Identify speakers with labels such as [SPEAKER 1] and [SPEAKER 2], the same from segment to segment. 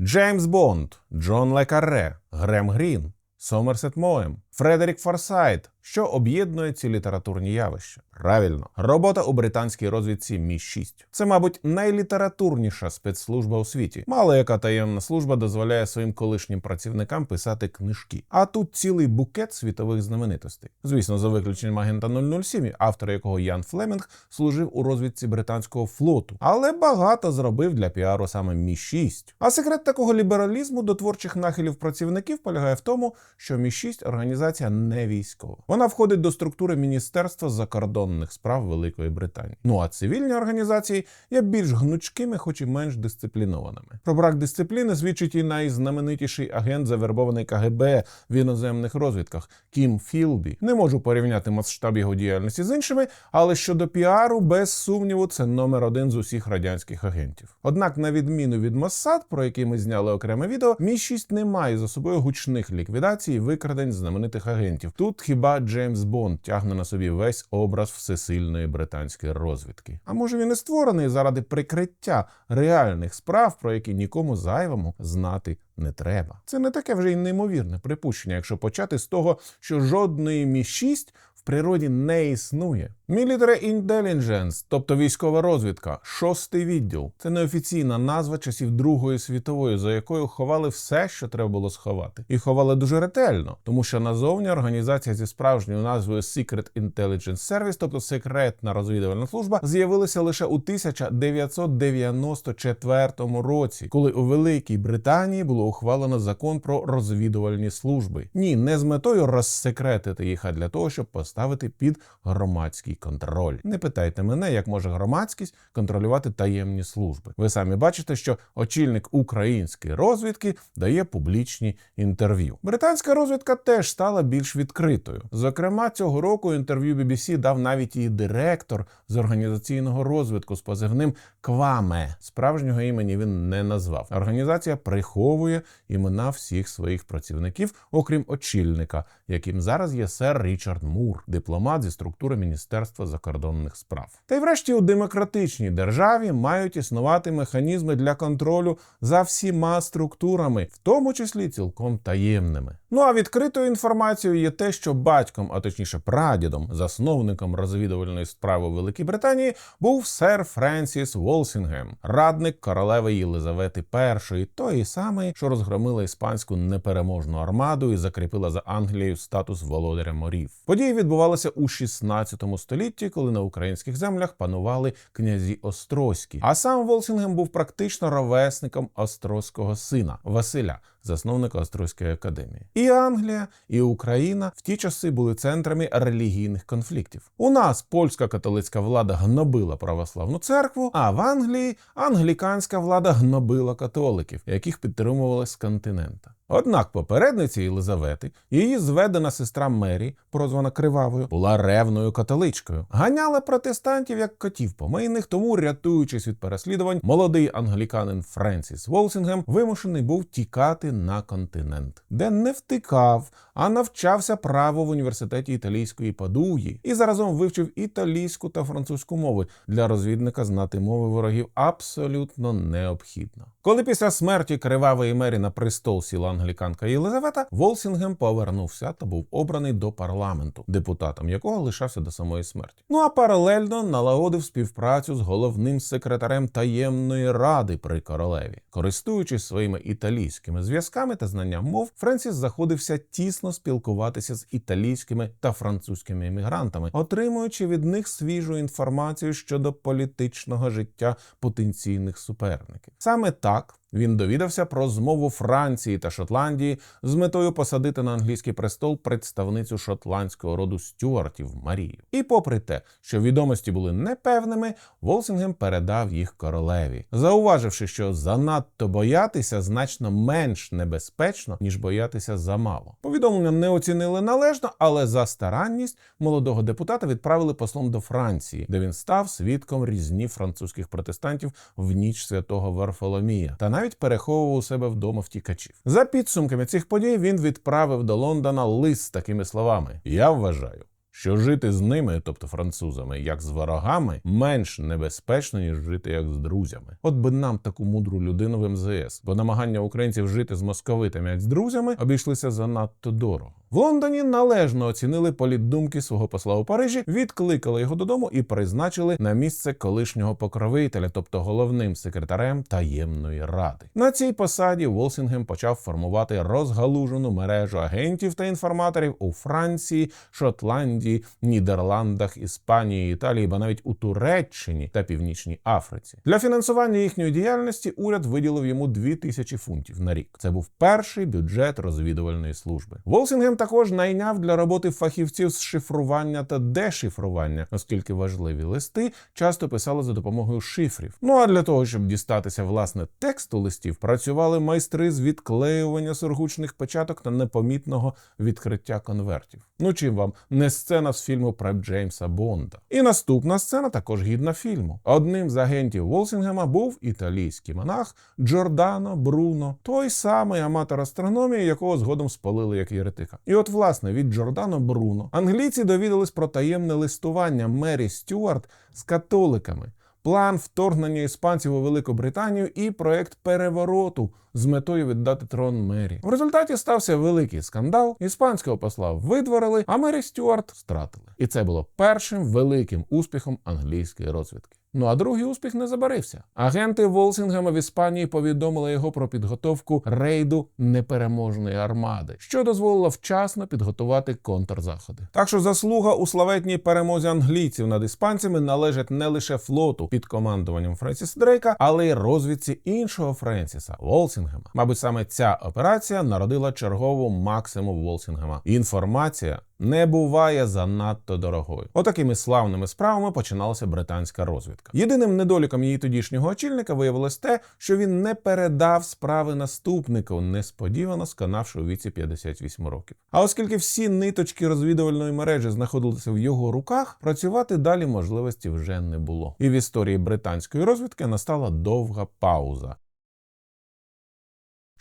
[SPEAKER 1] Джеймс Бонд, Джон Лекарре, Грем Грін, Сомерсет Моем, Фредерік Форсайт. Що об'єднує ці літературні явища? Правильно, робота у британській розвідці Мі 6 Це, мабуть, найлітературніша спецслужба у світі. Мало яка таємна служба дозволяє своїм колишнім працівникам писати книжки. А тут цілий букет світових знаменитостей. Звісно, за виключенням агента 007, автор якого Ян Флемінг служив у розвідці британського флоту, але багато зробив для піару саме Мі 6 А секрет такого лібералізму до творчих нахилів працівників полягає в тому, що Мі 6 організація не військова. Вона входить до структури Міністерства закордонних справ Великої Британії. Ну а цивільні організації є більш гнучкими, хоч і менш дисциплінованими. Про брак дисципліни свідчить і найзнаменитіший агент, завербований КГБ в іноземних розвідках Кім Філбі. Не можу порівняти масштаб його діяльності з іншими, але щодо піару, без сумніву, це номер один з усіх радянських агентів. Однак, на відміну від Моссад, про який ми зняли окреме відео, Мі 6 не має за собою гучних ліквідацій викрадень знаменитих агентів. Тут хіба Джеймс Бонд тягне на собі весь образ всесильної британської розвідки. А може він і створений заради прикриття реальних справ, про які нікому зайвому знати не треба. Це не таке вже й неймовірне припущення, якщо почати з того, що жодної мі 6 в природі не існує. Military Intelligence, тобто військова розвідка, шостий відділ. Це неофіційна назва часів Другої світової, за якою ховали все, що треба було сховати, і ховали дуже ретельно, тому що назовні організація зі справжньою назвою Secret Intelligence Service, тобто секретна розвідувальна служба, з'явилася лише у 1994 році, коли у Великій Британії було ухвалено закон про розвідувальні служби. Ні, не з метою розсекретити їх, а для того, щоб поставити під громадський контроль. Не питайте мене, як може громадськість контролювати таємні служби. Ви самі бачите, що очільник української розвідки дає публічні інтерв'ю. Британська розвідка теж стала більш відкритою. Зокрема, цього року інтерв'ю BBC дав навіть її директор з організаційного розвитку з позивним Кваме. Справжнього імені він не назвав. Організація приховує імена всіх своїх працівників, окрім очільника, яким зараз є сер Річард Мур, дипломат зі структури Міністерства закордонних справ. Та й врешті у демократичній державі мають існувати механізми для контролю за всіма структурами, в тому числі цілком таємними. Ну а відкритою інформацією є те, що батьком, а точніше прадідом, засновником розвідувальної справи Великій Британії, був сер Френсіс Волсінгем, радник королеви Єлизавети І, той самий, що розгромила іспанську непереможну армаду і закріпила за Англією статус володаря морів. Події відбувалися у 16 столітті, коли на українських землях панували князі Острозькі. А сам Волсінгем був практично ровесником острозького сина Василя. Засновника Острозької академії, і Англія, і Україна в ті часи були центрами релігійних конфліктів. У нас польська католицька влада гнобила православну церкву, а в Англії англіканська влада гнобила католиків, яких підтримували з континента. Однак попередниця Єлизавети, її зведена сестра Мері, прозвана Кривавою, була ревною католичкою. Ганяла протестантів як котів помийних, тому, рятуючись від переслідувань, молодий англіканин Френсіс Волсінгем вимушений був тікати на континент, де не втикав, а навчався право в університеті італійської Падуї і заразом вивчив італійську та французьку мови. Для розвідника знати мови ворогів абсолютно необхідно. Коли після смерті кривавої мері на престол сіла англіканка Єлизавета, Волсінгем повернувся та був обраний до парламенту, депутатом якого лишався до самої смерті. Ну а паралельно налагодив співпрацю з головним секретарем таємної ради при королеві. Користуючись своїми італійськими зв'язками та знанням мов, Френсіс заходився тісно спілкуватися з італійськими та французькими емігрантами, отримуючи від них свіжу інформацію щодо політичного життя потенційних суперників. Саме так. Він довідався про змову Франції та Шотландії з метою посадити на англійський престол представницю шотландського роду стюартів Марію. І попри те, що відомості були непевними, Волсінгем передав їх королеві, зауваживши, що занадто боятися значно менш небезпечно, ніж боятися замало. Повідомлення не оцінили належно, але за старанність молодого депутата відправили послом до Франції, де він став свідком різні французьких протестантів в ніч святого Варфоломія та навіть переховував у себе вдома втікачів. За підсумками цих подій він відправив до Лондона лист з такими словами: Я вважаю. Що жити з ними, тобто французами, як з ворогами, менш небезпечно, ніж жити як з друзями. От би нам таку мудру людину в МЗС, бо намагання українців жити з московитами як з друзями обійшлися занадто дорого. В Лондоні належно оцінили політдумки свого посла у Парижі, відкликали його додому і призначили на місце колишнього покровителя, тобто головним секретарем таємної ради. На цій посаді Волсінгем почав формувати розгалужену мережу агентів та інформаторів у Франції, Шотландії, Нідерландах, Іспанії, Італії, ба навіть у Туреччині та Північній Африці. Для фінансування їхньої діяльності уряд виділив йому 2000 фунтів на рік. Це був перший бюджет розвідувальної служби. Волсінгем також найняв для роботи фахівців з шифрування та дешифрування, оскільки важливі листи часто писали за допомогою шифрів. Ну а для того, щоб дістатися власне тексту листів, працювали майстри з відклеювання сургучних печаток та непомітного відкриття конвертів. Ну чим вам не сцена з фільму про Джеймса Бонда? І наступна сцена також гідна фільму. Одним з агентів Волсінгема був італійський монах Джордано Бруно, той самий аматор астрономії, якого згодом спалили як єретика. І от, власне, від Джордано Бруно англійці довідались про таємне листування Мері Стюарт з католиками. План вторгнення іспанців у Велику Британію і проект перевороту з метою віддати трон Мері. В результаті стався великий скандал. Іспанського посла видворили, а Мері Стюарт стратили. І це було першим великим успіхом англійської розвідки. Ну а другий успіх не забарився. Агенти Волсінгема в Іспанії повідомили його про підготовку рейду непереможної армади, що дозволило вчасно підготувати контрзаходи. Так що заслуга у славетній перемозі англійців над іспанцями належить не лише флоту під командуванням Френсіса Дрейка, але й розвідці іншого Френсіса Волсінгема. Мабуть, саме ця операція народила чергову максимум Волсінгема. Інформація не буває занадто дорогою. Отакими славними справами починалася британська розвідка. Єдиним недоліком її тодішнього очільника виявилось те, що він не передав справи наступнику, несподівано сканавши у віці 58 років. А оскільки всі ниточки розвідувальної мережі знаходилися в його руках, працювати далі можливості вже не було. І в історії британської розвідки настала довга пауза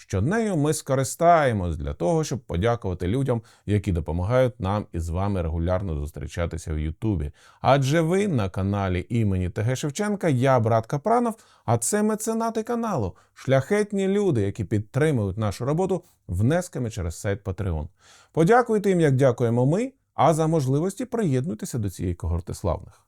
[SPEAKER 1] що нею ми скористаємось для того, щоб подякувати людям, які допомагають нам із вами регулярно зустрічатися в Ютубі. Адже ви на каналі імені ТГ Шевченка, я брат Капранов, а це меценати каналу, шляхетні люди, які підтримують нашу роботу внесками через сайт Patreon. Подякуйте їм, як дякуємо ми, а за можливості приєднуйтеся до цієї когорти славних.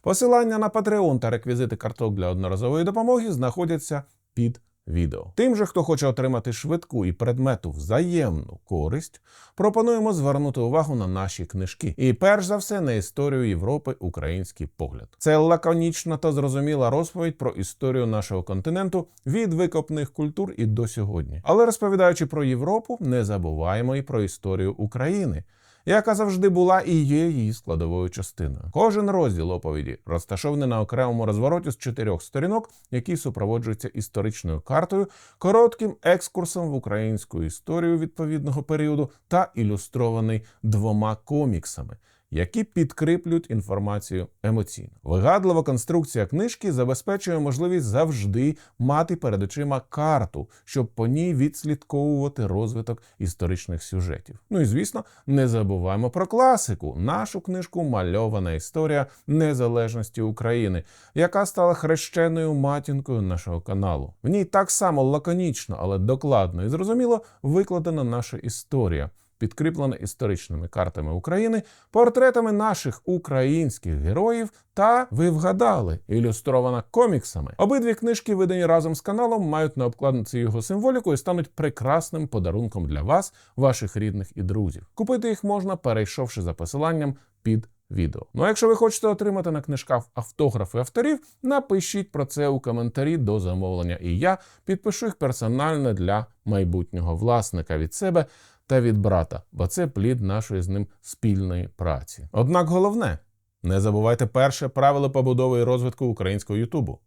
[SPEAKER 1] Посилання на Patreon та реквізити карток для одноразової допомоги знаходяться під відео. Тим же, хто хоче отримати швидку і предмету взаємну користь, пропонуємо звернути увагу на наші книжки. І перш за все на історію Європи український погляд. Це лаконічна та зрозуміла розповідь про історію нашого континенту від викопних культур і до сьогодні. Але розповідаючи про Європу, не забуваємо і про історію України яка завжди була і є її складовою частиною. Кожен розділ оповіді розташований на окремому розвороті з чотирьох сторінок, який супроводжується історичною картою, коротким екскурсом в українську історію відповідного періоду та ілюстрований двома коміксами які підкріплюють інформацію емоційно. Вигадлива конструкція книжки забезпечує можливість завжди мати перед очима карту, щоб по ній відслідковувати розвиток історичних сюжетів. Ну і звісно, не забуваємо про класику, нашу книжку Мальована історія незалежності України, яка стала хрещеною матінкою нашого каналу. В ній так само лаконічно, але докладно і зрозуміло викладена наша історія підкріплена історичними картами України, портретами наших українських героїв та ви вгадали, ілюстрована коміксами. Обидві книжки, видані разом з каналом, мають на обкладинці його символіку і стануть прекрасним подарунком для вас, ваших рідних і друзів. Купити їх можна, перейшовши за посиланням під. Відео. Ну а якщо ви хочете отримати на книжках автографи авторів, напишіть про це у коментарі до замовлення, і я підпишу їх персонально для майбутнього власника від себе та від брата, бо це плід нашої з ним спільної праці. Однак головне, не забувайте перше правило побудови і розвитку українського Ютубу.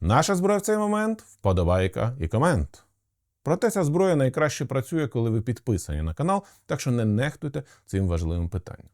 [SPEAKER 1] Наша зброя в цей момент вподобайка і комент. Проте ця зброя найкраще працює, коли ви підписані на канал, так що не нехтуйте цим важливим питанням.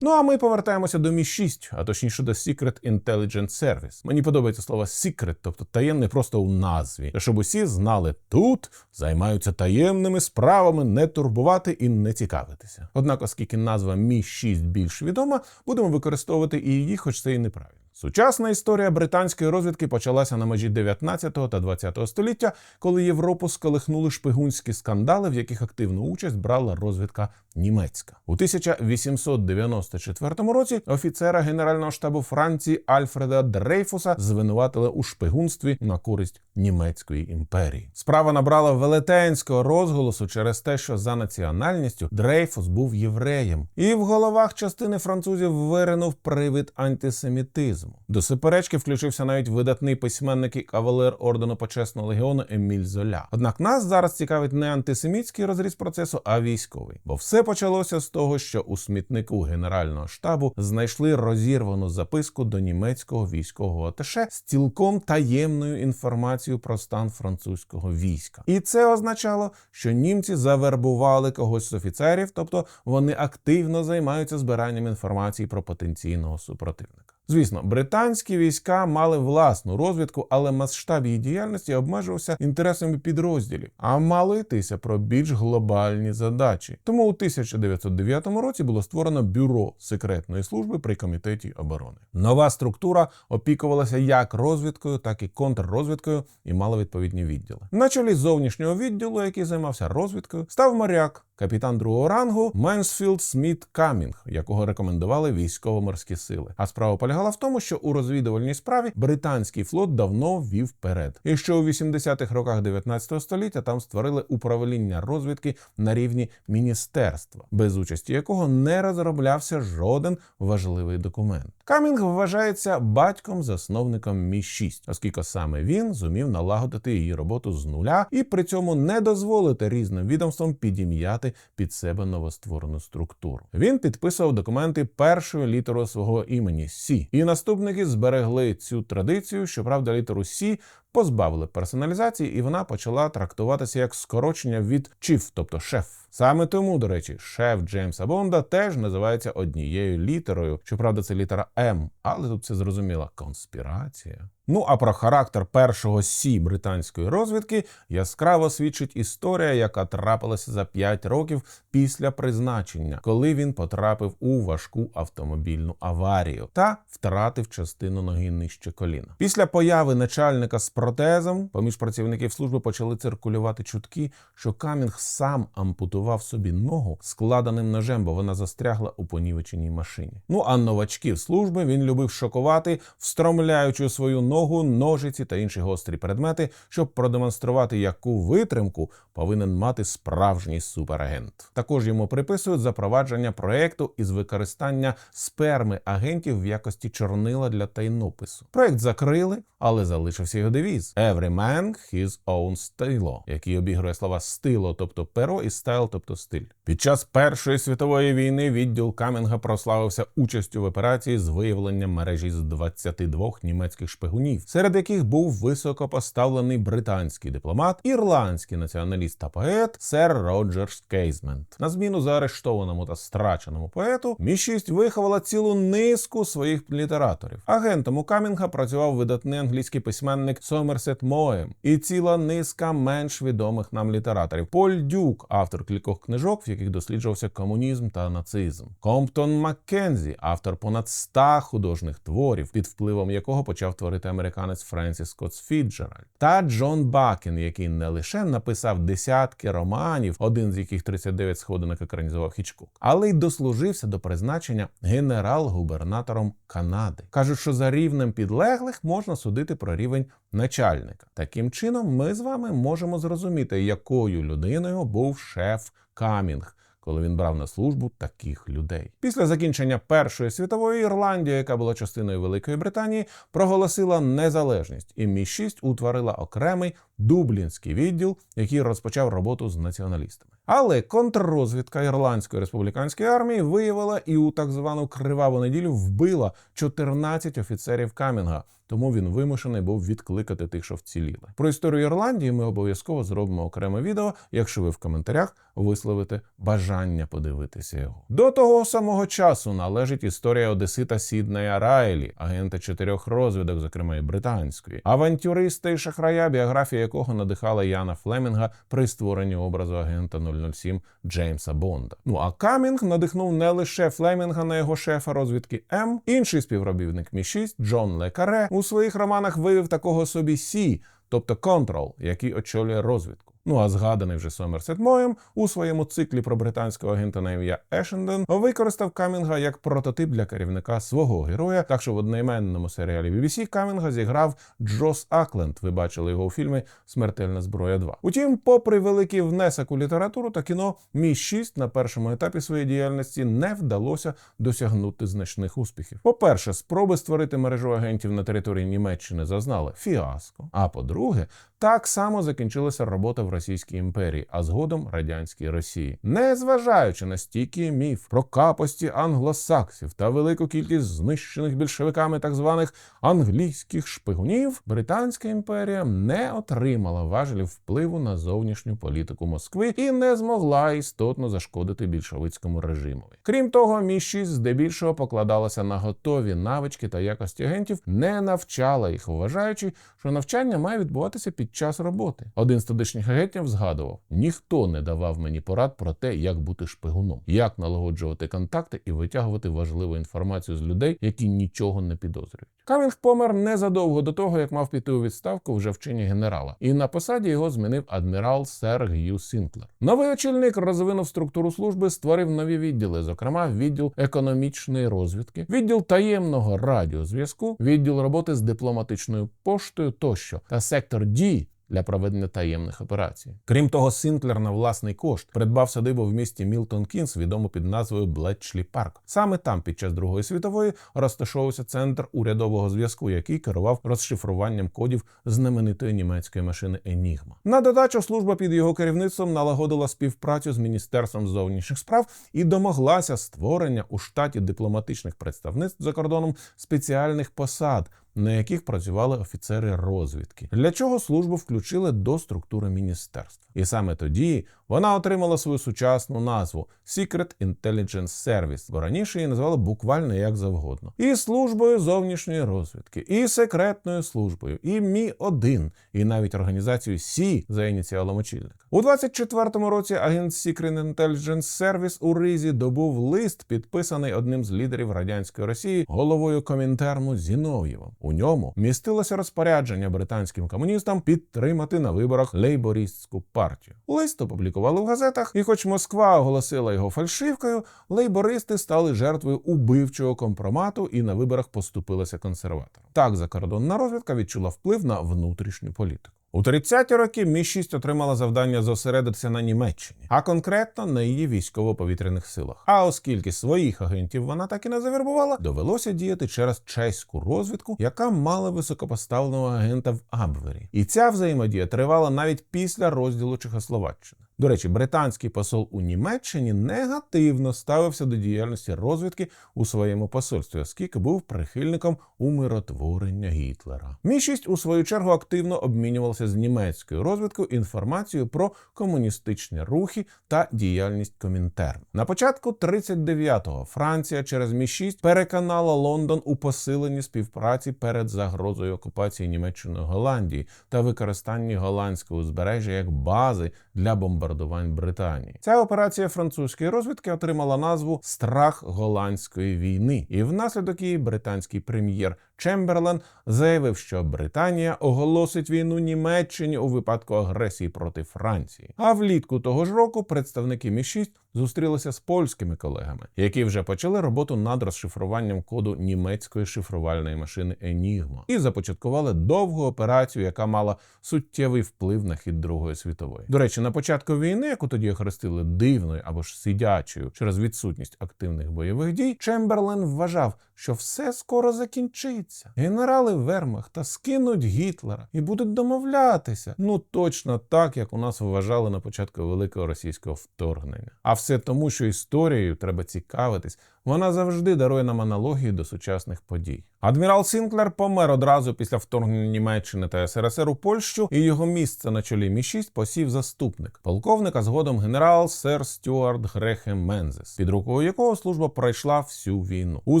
[SPEAKER 1] Ну а ми повертаємося до Мі 6, а точніше до Secret Intelligence Service. Мені подобається слово secret, тобто таємне просто у назві, щоб усі знали тут займаються таємними справами, не турбувати і не цікавитися. Однак, оскільки назва Мі 6 більш відома, будемо використовувати і її, хоч це і неправильно. Сучасна історія британської розвідки почалася на межі 19 та 20 століття, коли Європу сколихнули шпигунські скандали, в яких активну участь брала розвідка німецька. У 1894 році офіцера Генерального штабу Франції Альфреда Дрейфуса звинуватили у шпигунстві на користь німецької імперії. Справа набрала велетенського розголосу через те, що за національністю Дрейфус був євреєм, і в головах частини французів виринув привид антисемітизму. До суперечки включився навіть видатний письменник і кавалер ордену почесного легіону Еміль Золя. Однак нас зараз цікавить не антисемітський розріз процесу, а військовий. Бо все почалося з того, що у смітнику генерального штабу знайшли розірвану записку до німецького військового аташе з цілком таємною інформацією про стан французького війська. І це означало, що німці завербували когось з офіцерів, тобто вони активно займаються збиранням інформації про потенційного супротивника. Звісно, британські війська мали власну розвідку, але масштаб її діяльності обмежувався інтересами підрозділів, а мало йтися про більш глобальні задачі. Тому у 1909 році було створено бюро секретної служби при комітеті оборони. Нова структура опікувалася як розвідкою, так і контррозвідкою і мала відповідні відділи. На чолі зовнішнього відділу, який займався розвідкою, став моряк. Капітан другого рангу Менсфілд Сміт Камінг, якого рекомендували військово-морські сили. А справа полягала в тому, що у розвідувальній справі британський флот давно вів вперед, і що у 80-х роках 19 століття там створили управління розвідки на рівні міністерства, без участі якого не розроблявся жоден важливий документ. Камінг вважається батьком-засновником Мі 6 оскільки саме він зумів налагодити її роботу з нуля і при цьому не дозволити різним відомствам підім'яти під себе новостворену структуру. Він підписував документи першою літерою свого імені Сі, і наступники зберегли цю традицію. Щоправда, літеру Сі позбавили персоналізації, і вона почала трактуватися як скорочення від чіф, тобто шеф. Саме тому, до речі, шеф Джеймса Бонда теж називається однією літерою. Щоправда, це літера М, але тут все зрозуміла конспірація. Ну а про характер першого сі британської розвідки яскраво свідчить історія, яка трапилася за 5 років після призначення, коли він потрапив у важку автомобільну аварію та втратив частину ноги нижче коліна. Після появи начальника з протезом поміж працівників служби почали циркулювати чутки, що Камінг сам ампутував собі ногу складеним ножем, бо вона застрягла у понівеченій машині. Ну а новачків служби він любив шокувати, встромляючи свою ногу ногу, ножиці та інші гострі предмети, щоб продемонструвати, яку витримку повинен мати справжній суперагент. Також йому приписують запровадження проекту із використання сперми агентів в якості чорнила для тайнопису. Проект закрили, але залишився його девіз «Every man his own stilo», який обігрує слова стило, тобто перо, і стайл, тобто стиль. Під час Першої світової війни відділ Камінга прославився участю в операції з виявлення мережі з 22 німецьких шпигунів, серед яких був високопоставлений британський дипломат, ірландський націоналіст та поет сер Роджерс Кейзмент. На зміну заарештованому та страченому поету Мі 6 виховала цілу низку своїх літераторів. Агентом у Камінга працював видатний англійський письменник Сомерсет Моем і ціла низка менш відомих нам літераторів. Поль Дюк, автор кількох книжок, в яких досліджувався комунізм та нацизм. Комптон Маккензі, автор понад ста художніх творів, під впливом якого почав творити американець Френсіс Скотт Фіджеральд. Та Джон Бакен, який не лише написав десятки романів, один з яких 39 сходинок екранізував Хічкок, але й дослужився до призначення генерал-губернатором Канади. кажуть, що за рівнем підлеглих можна судити про рівень начальника. Таким чином, ми з вами можемо зрозуміти, якою людиною був шеф Камінг. Коли він брав на службу таких людей, після закінчення Першої світової Ірландія, яка була частиною Великої Британії, проголосила незалежність, і Мі 6 утворила окремий дублінський відділ, який розпочав роботу з націоналістами. Але контррозвідка ірландської республіканської армії виявила і у так звану криваву неділю вбила 14 офіцерів Камінга. Тому він вимушений був відкликати тих, що вціліли. Про історію Ірландії ми обов'язково зробимо окреме відео, якщо ви в коментарях висловите бажання подивитися його. До того самого часу належить історія Одесита Сіднея Райлі, агента чотирьох розвідок, зокрема і британської, авантюриста і шахрая, біографія якого надихала Яна Флемінга при створенні образу агента 007 Джеймса Бонда. Ну а Камінг надихнув не лише Флемінга на його шефа розвідки М, інший співробітник Мі 6 Джон Лекаре у своїх романах вивів такого собі Сі, тобто контрол, який очолює розвідку. Ну а згаданий вже Сомерсет Моєм у своєму циклі про британського агента на ім'я Ешенден використав Камінга як прототип для керівника свого героя. Так що в одноіменному серіалі BBC Камінга зіграв Джос Акленд. Ви бачили його у фільмі Смертельна зброя 2». Утім, попри великий внесок у літературу та кіно, мі 6 на першому етапі своєї діяльності не вдалося досягнути значних успіхів. По-перше, спроби створити мережу агентів на території Німеччини зазнали фіаско. А по-друге, так само закінчилася робота в Російській імперії, а згодом радянській Росії, незважаючи на стійкий міф про капості англосаксів та велику кількість знищених більшовиками так званих англійських шпигунів, Британська імперія не отримала важелів впливу на зовнішню політику Москви і не змогла істотно зашкодити більшовицькому режимові. Крім того, мі 6 здебільшого покладалася на готові навички та якості агентів, не навчала їх, вважаючи, що навчання має відбуватися під час роботи. Один з тодішніх агентів згадував: ніхто не давав мені порад про те, як бути шпигуном, як налагоджувати контакти і витягувати важливу інформацію з людей, які нічого не підозрюють. Камінг помер незадовго до того, як мав піти у відставку вже в чині генерала, і на посаді його змінив адмірал Сер Г'ю Сінклер. Новий очільник розвинув структуру служби, створив нові відділи, зокрема відділ економічної розвідки, відділ таємного радіозв'язку, відділ роботи з дипломатичною поштою тощо та сектор дій. Для проведення таємних операцій. Крім того, Сінклер на власний кошт придбав садибу в місті Мілтон Кінс, відому під назвою Блетчлі Парк. Саме там, під час Другої світової, розташовувався центр урядового зв'язку, який керував розшифруванням кодів знаменитої німецької машини Енігма. На додачу служба під його керівництвом налагодила співпрацю з міністерством зовнішніх справ і домоглася створення у штаті дипломатичних представництв за кордоном спеціальних посад на яких працювали офіцери розвідки, для чого службу включили до структури міністерства. І саме тоді вона отримала свою сучасну назву Secret Intelligence Service, бо раніше її називали буквально як завгодно. І службою зовнішньої розвідки, і секретною службою, і Мі 1 і навіть організацією Сі за ініціалом очільника. У 24-му році агент Secret Intelligence Service у Ризі добув лист, підписаний одним з лідерів радянської Росії, головою Комінтерну Зінов'євим. У ньому містилося розпорядження британським комуністам підтримати на виборах лейбористську партію. Лист опублікували в газетах, і, хоч Москва оголосила його фальшивкою, лейбористи стали жертвою убивчого компромату і на виборах поступилися консерваторам. Так закордонна розвідка відчула вплив на внутрішню політику. У 30-ті роки Мі 6 отримала завдання зосередитися на Німеччині, а конкретно на її військово-повітряних силах. А оскільки своїх агентів вона так і не завербувала, довелося діяти через чеську розвідку, яка мала високопоставленого агента в Абвері. І ця взаємодія тривала навіть після розділу Чехословаччини. До речі, британський посол у Німеччині негативно ставився до діяльності розвідки у своєму посольстві, оскільки був прихильником умиротворення Гітлера. Мі 6 у свою чергу активно обмінювався з німецькою розвідкою інформацією про комуністичні рухи та діяльність Комінтерн. На початку 39-го Франція через Мі 6 переконала Лондон у посиленні співпраці перед загрозою окупації Німеччиною Голландії та використанні голландського узбережжя як бази для бомбардувань Британії. Ця операція французької розвідки отримала назву Страх голландської війни, і внаслідок її британський прем'єр Чемберлен заявив, що Британія оголосить війну Німеччині у випадку агресії проти Франції. А влітку того ж року представники Мі 6 зустрілися з польськими колегами, які вже почали роботу над розшифруванням коду німецької шифрувальної машини Енігма і започаткували довгу операцію, яка мала суттєвий вплив на хід Другої світової. До речі, на початку війни, яку тоді охрестили дивною або ж сидячою через відсутність активних бойових дій, Чемберлен вважав, що все скоро закінчиться. Дивіться, генерали Вермахта скинуть Гітлера і будуть домовлятися. Ну точно так, як у нас вважали на початку великого російського вторгнення. А все тому, що історією треба цікавитись. Вона завжди дарує нам аналогії до сучасних подій. Адмірал Сінклер помер одразу після вторгнення Німеччини та СРСР у Польщу, і його місце на чолі Мі 6 посів заступник полковника згодом генерал сер Стюарт Грехем Мензес, під рукою якого служба пройшла всю війну. У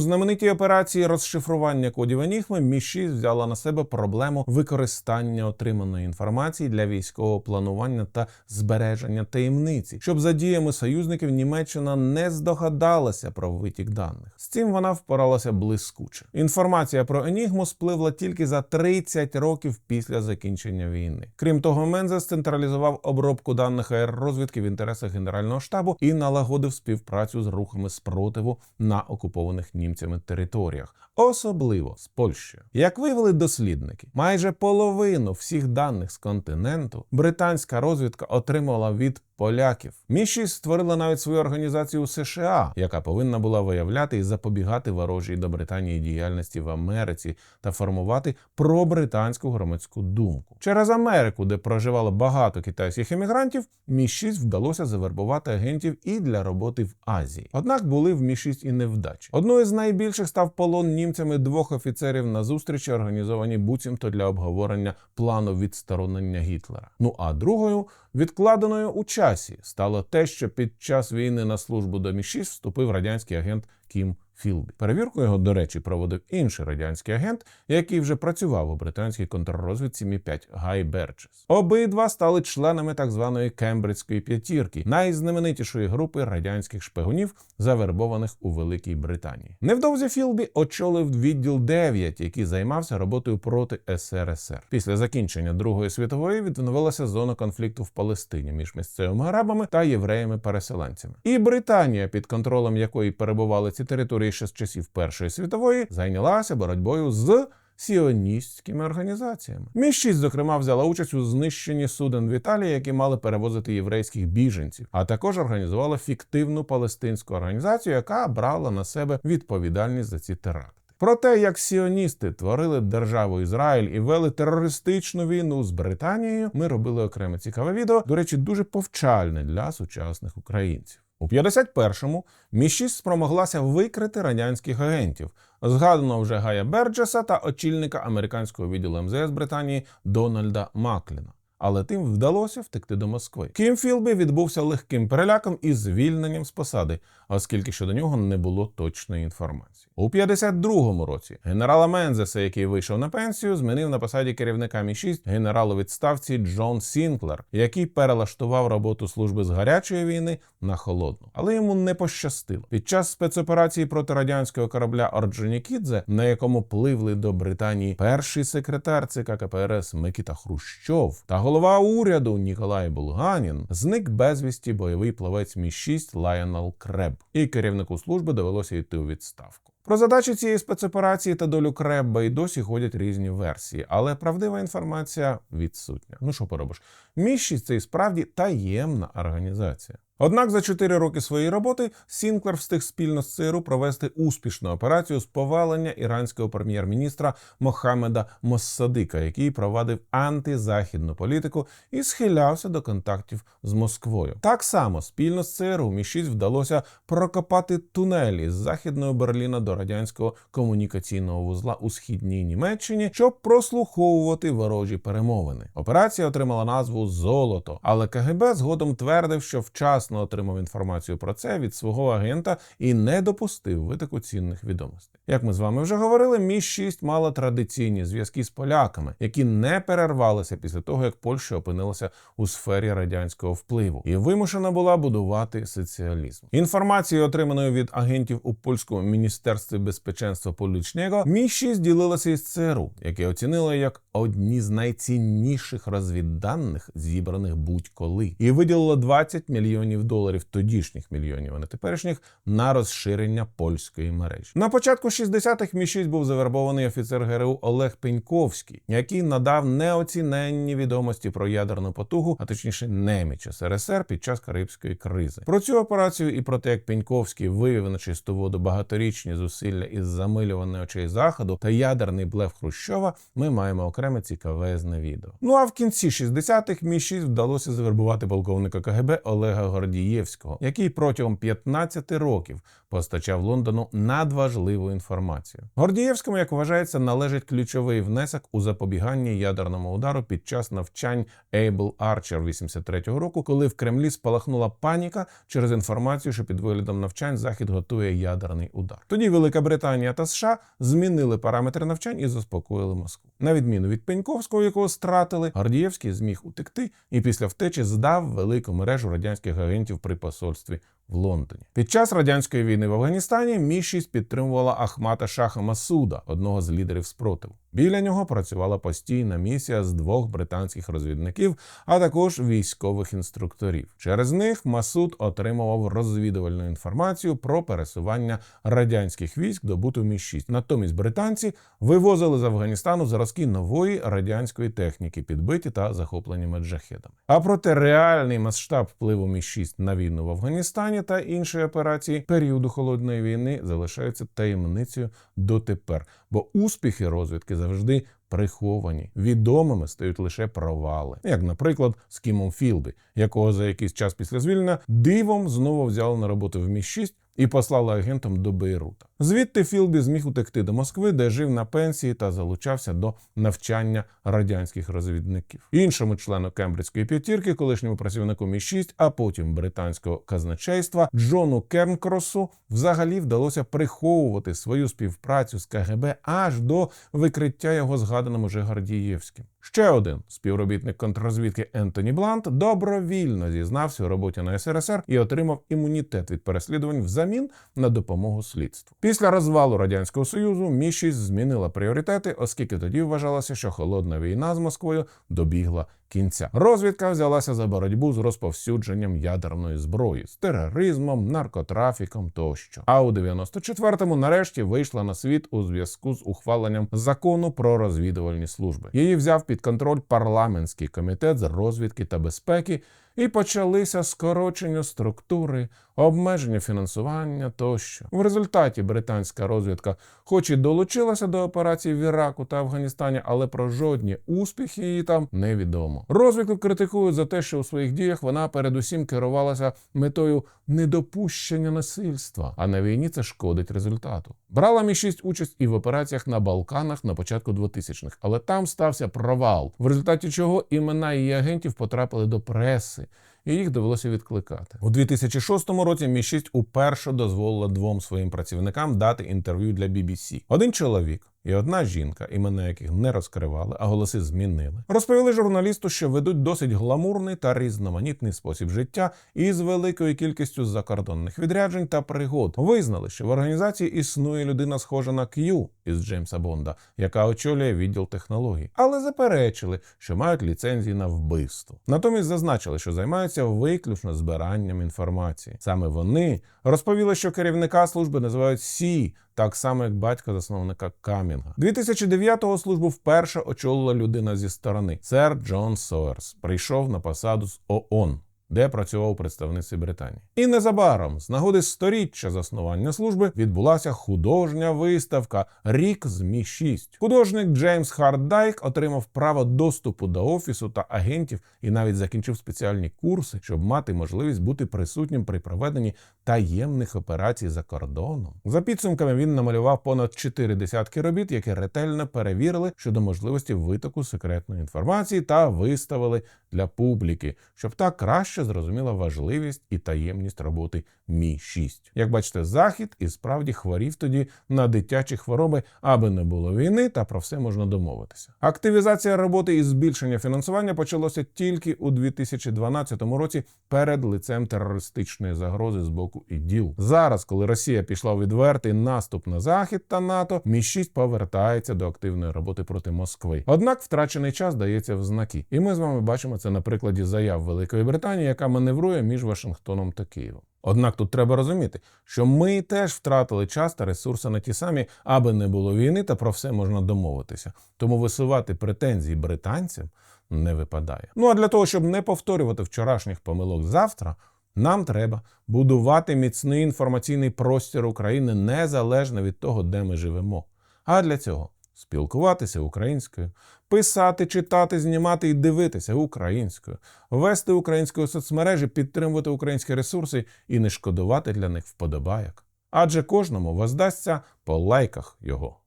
[SPEAKER 1] знаменитій операції розшифрування кодів Енігми Мі 6 взяла на себе проблему використання отриманої інформації для військового планування та збереження таємниці, щоб за діями союзників Німеччина не здогадалася про витік даних. З цим вона впоралася блискуче. Інформація про Енігму спливла тільки за 30 років після закінчення війни. Крім того, Мензес централізував обробку даних аеророзвідки в інтересах Генерального штабу і налагодив співпрацю з рухами спротиву на окупованих німцями територіях, особливо з Польщею. Як виявили дослідники, майже половину всіх даних з континенту британська розвідка отримала від поляків. Міші створила навіть свою організацію у США, яка повинна була виявляти і запобігати ворожій до Британії діяльності в Америці та формувати пробританську громадську думку. Через Америку, де проживало багато китайських емігрантів, Мі 6 вдалося завербувати агентів і для роботи в Азії. Однак були в Мі 6 і невдачі. Одною з найбільших став полон німцями двох офіцерів на зустрічі, організовані буцімто для обговорення плану відсторонення Гітлера. Ну а другою відкладеною у часі стало те, що під час війни на службу до Мі 6 вступив радянський агент Кім Філбі. Перевірку його, до речі, проводив інший радянський агент, який вже працював у британській контррозвідці Мі 5 Гай Берчес. Обидва стали членами так званої Кембриджської п'ятірки, найзнаменитішої групи радянських шпигунів, завербованих у Великій Британії. Невдовзі Філбі очолив відділ 9, який займався роботою проти СРСР. Після закінчення Другої світової відновилася зона конфлікту в Палестині між місцевими арабами та євреями-переселенцями. І Британія, під контролем якої перебували ці території ще з часів Першої світової, зайнялася боротьбою з. Сіоністськими організаціями Мі 6 зокрема взяла участь у знищенні суден в Італії, які мали перевозити єврейських біженців, а також організувала фіктивну палестинську організацію, яка брала на себе відповідальність за ці теракти. Про те, як сіоністи творили державу Ізраїль і вели терористичну війну з Британією, ми робили окреме цікаве відео. До речі, дуже повчальне для сучасних українців. У 51-му Мі 6 спромоглася викрити радянських агентів, згадано вже Гая Берджеса та очільника американського відділу МЗС Британії Дональда Макліна. Але тим вдалося втекти до Москви. Кім Філбі відбувся легким переляком і звільненням з посади, оскільки щодо нього не було точної інформації. У 52-му році генерала Мензеса, який вийшов на пенсію, змінив на посаді керівника Мі 6 генерал у відставці Джон Сінклер, який перелаштував роботу служби з гарячої війни на холодну. Але йому не пощастило. Під час спецоперації проти радянського корабля Орджонікідзе, на якому пливли до Британії перший секретар ЦК КПРС Микита Хрущов та голова уряду Ніколай Булганін, зник безвісті бойовий плавець Мі 6 Лайонел Креб, і керівнику служби довелося йти у відставку. Про задачі цієї спецоперації та долю Кребба й досі ходять різні версії, але правдива інформація відсутня. Ну що поробиш? Мі 6 – це і справді таємна організація. Однак за 4 роки своєї роботи Сінклер встиг спільно з ЦРУ провести успішну операцію з повалення іранського прем'єр-міністра Мохаммеда Моссадика, який провадив антизахідну політику і схилявся до контактів з Москвою. Так само спільно з ЦРУ Мі 6 вдалося прокопати тунелі з західного Берліна до радянського комунікаційного вузла у східній Німеччині, щоб прослуховувати ворожі перемовини. Операція отримала назву Золото, але КГБ згодом твердив, що вчасно отримав інформацію про це від свого агента і не допустив витоку цінних відомостей. Як ми з вами вже говорили, Мі 6 мала традиційні зв'язки з поляками, які не перервалися після того, як Польща опинилася у сфері радянського впливу і вимушена була будувати соціалізм. Інформацією, отриманою від агентів у польському міністерстві безпеченства Полічнього, Мі 6 ділилася із ЦРУ, яке оцінило як одні з найцінніших розвідданих, зібраних будь-коли, і виділило 20 мільйонів мільйонів доларів тодішніх мільйонів, а не теперішніх, на розширення польської мережі. На початку 60-х Мі 6 був завербований офіцер ГРУ Олег Пеньковський, який надав неоціненні відомості про ядерну потугу, а точніше неміч СРСР під час Карибської кризи. Про цю операцію і про те, як Пеньковський вивів на чисту воду багаторічні зусилля із замилюваної очей заходу та ядерний блеф Хрущова, ми маємо окреме цікавезне відео. Ну а в кінці 60-х Мі 6 вдалося завербувати полковника КГБ Олега Гордієвського, який протягом 15 років постачав Лондону надважливу інформацію. Гордієвському, як вважається, належить ключовий внесок у запобігання ядерному удару під час навчань Ейбл Арчер 83-го року, коли в Кремлі спалахнула паніка через інформацію, що під виглядом навчань Захід готує ядерний удар. Тоді Велика Британія та США змінили параметри навчань і заспокоїли Москву. На відміну від Пеньковського, якого стратили, Гордієвський зміг утекти і після втечі здав велику мережу радянських агентів при посольстві в Лондоні. Під час радянської війни в Афганістані Мі 6 підтримувала Ахмата Шаха Масуда, одного з лідерів спротиву. Біля нього працювала постійна місія з двох британських розвідників, а також військових інструкторів. Через них Масуд отримував розвідувальну інформацію про пересування радянських військ до буту Мі 6 Натомість британці вивозили з Афганістану зразки нової радянської техніки, підбиті та захоплені меджахедами. А проте реальний масштаб впливу Мі 6 на війну в Афганістані та інші операції періоду холодної війни залишаються таємницею дотепер, бо успіхи розвідки завжди приховані. Відомими стають лише провали, як, наприклад, з Кімом Філбі, якого за якийсь час після звільнення дивом знову взяли на роботу в Мі 6 і послали агентом до Бейрута. Звідти Філбі зміг утекти до Москви, де жив на пенсії та залучався до навчання радянських розвідників. Іншому члену Кембриджської п'ятірки, колишньому працівнику Мі 6 а потім британського казначейства Джону Кернкросу, взагалі вдалося приховувати свою співпрацю з КГБ аж до викриття його згаданим уже Гордієвським. Ще один співробітник контррозвідки Ентоні Блант добровільно зізнався у роботі на СРСР і отримав імунітет від переслідувань взамін на допомогу слідству. Після розвалу радянського союзу Мі 6 змінила пріоритети, оскільки тоді вважалося, що холодна війна з Москвою добігла кінця. Розвідка взялася за боротьбу з розповсюдженням ядерної зброї, з тероризмом, наркотрафіком тощо. А у 94-му нарешті вийшла на світ у зв'язку з ухваленням закону про розвідувальні служби. Її взяв під контроль парламентський комітет з розвідки та безпеки. І почалися скорочення структури, обмеження фінансування тощо. В результаті британська розвідка, хоч і долучилася до операцій в Іраку та Афганістані, але про жодні успіхи її там невідомо. Розвідку критикують за те, що у своїх діях вона передусім керувалася метою недопущення насильства, а на війні це шкодить результату. Брала мі 6 участь і в операціях на Балканах на початку 2000-х, але там стався провал, в результаті чого імена її агентів потрапили до преси. І їх довелося відкликати у 2006 році. Мі 6 уперше дозволила двом своїм працівникам дати інтерв'ю для BBC. Один чоловік і одна жінка, імена яких не розкривали, а голоси змінили, розповіли журналісту, що ведуть досить гламурний та різноманітний спосіб життя із великою кількістю закордонних відряджень та пригод. Визнали, що в організації існує людина, схожа на К'ю із Джеймса Бонда, яка очолює відділ технологій, але заперечили, що мають ліцензії на вбивство. Натомість зазначили, що займаються виключно збиранням інформації. Саме вони розповіли, що керівника служби називають Сі. Так само, як батько засновника Камінга. 2009-го службу вперше очолила людина зі сторони. Сер Джон Сойерс прийшов на посаду з ООН де працював у представництві Британії. І незабаром, з нагоди сторіччя заснування служби, відбулася художня виставка Рік з Мі 6 Художник Джеймс Хардайк отримав право доступу до офісу та агентів і навіть закінчив спеціальні курси, щоб мати можливість бути присутнім при проведенні таємних операцій за кордоном. За підсумками він намалював понад чотири десятки робіт, які ретельно перевірили щодо можливості витоку секретної інформації та виставили для публіки, щоб так краще зрозуміла важливість і таємність роботи Мі 6 Як бачите, захід і справді хворів тоді на дитячі хвороби, аби не було війни, та про все можна домовитися. Активізація роботи і збільшення фінансування почалося тільки у 2012 році перед лицем терористичної загрози з боку іділ. Зараз, коли Росія пішла у відвертий наступ на захід та НАТО, Мі 6 повертається до активної роботи проти Москви. Однак втрачений час дається в знаки, і ми з вами бачимо Це на прикладі заяв Великої Британії, яка маневрує між Вашингтоном та Києвом. Однак тут треба розуміти, що ми теж втратили час та ресурси на ті самі, аби не було війни, та про все можна домовитися. Тому висувати претензії британцям не випадає. Ну а для того, щоб не повторювати вчорашніх помилок завтра, нам треба будувати міцний інформаційний простір України незалежно від того, де ми живемо. А для цього спілкуватися українською, писати, читати, знімати і дивитися українською, вести українською соцмережі, підтримувати українські ресурси і не шкодувати для них вподобайок. Адже кожному воздасться по лайках його.